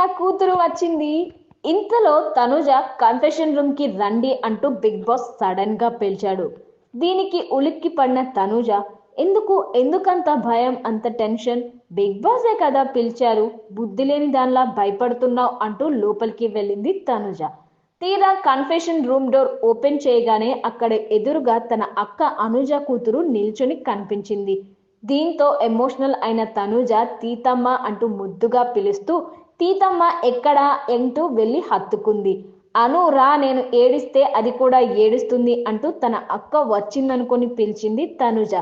నా కూతురు వచ్చింది. ఇంతలో తనుజ కన్ఫెషన్ రూమ్కి రండి అంటూ బిగ్ బాస్ సడన్గా పిలిచాడు. దీనికి ఉలిక్కి పడిన తనుజ ఎందుకు? ఎందుకంత భయం? అంత టెన్షన్? బిగ్ బాసే కదా పిలిచారు. బుద్ధి లేని దానిలా భయపడుతున్నావు అంటూ లోపలికి వెళ్ళింది తనుజ. తీరా కన్ఫెషన్ రూమ్ డోర్ ఓపెన్ చేయగానే అక్కడ ఎదురుగా తన అక్క అనుజ కూతురు నిల్చొని కనిపించింది. దీంతో ఎమోషనల్ అయిన తనుజ తీతమ్మ అంటూ ముద్దుగా పిలుస్తూ తీతమ్మ ఎక్కడా ఎంటూ వెళ్ళి హత్తుకుంది. అను రా నేను ఏడిస్తే అది కూడా ఏడుస్తుంది అంటూ తన అక్క వచ్చిందనుకొని పిలిచింది తనుజ.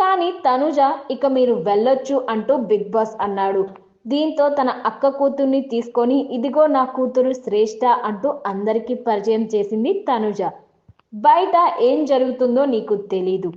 కానీ తనుజ ఇక మీరు వెళ్ళొచ్చు అంటూ బిగ్ బాస్ అన్నాడు. దీంతో తన అక్క కూతుర్ని తీసుకొని ఇదిగో నా కూతురు శ్రేష్ఠ అంటూ అందరికీ పరిచయం చేసింది తనుజ. బయట ఏం జరుగుతుందో నీకు తెలీదు.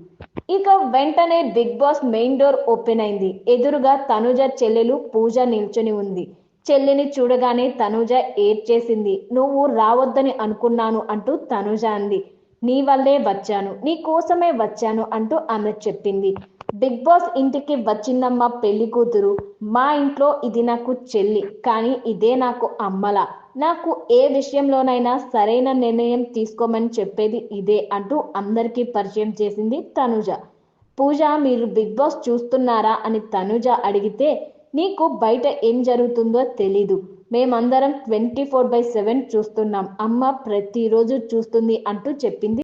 ఇక వెంటనే big boss main door open అయింది. ఎదురుగా తనుజ చెల్లెలు పూజ నిల్చొని ఉంది. చెల్లిని చూడగానే తనుజ ఏడ్చేసింది. నువ్వు రావద్దని అనుకున్నాను అంటూ తనుజ అంది. నీ వల్లే వచ్చాను నీ కోసమే వచ్చాను అంటూ ఆమె చెప్పింది. బిగ్ బాస్ ఇంటికి వచ్చిందమ్మ పెళ్ళి కూతురు. మా ఇంట్లో ఇది నాకు చెల్లి కానీ ఇదే నాకు అమ్మల. నాకు ఏ విషయంలోనైనా సరైన నిర్ణయం తీసుకోమని చెప్పేది ఇదే అంటూ అందరికీ పరిచయం చేసింది తనుజ. పూజ మీరు బిగ్ బాస్ చూస్తున్నారా? అని తనుజ అడిగితే నీకు బయట ఏం జరుగుతుందో తెలీదు. మేమందరం ట్వంటీ ఫోర్ బై సెవెన్ చూస్తున్నాం. అమ్మ ప్రతిరోజు చూస్తుంది అంటూ చెప్పింది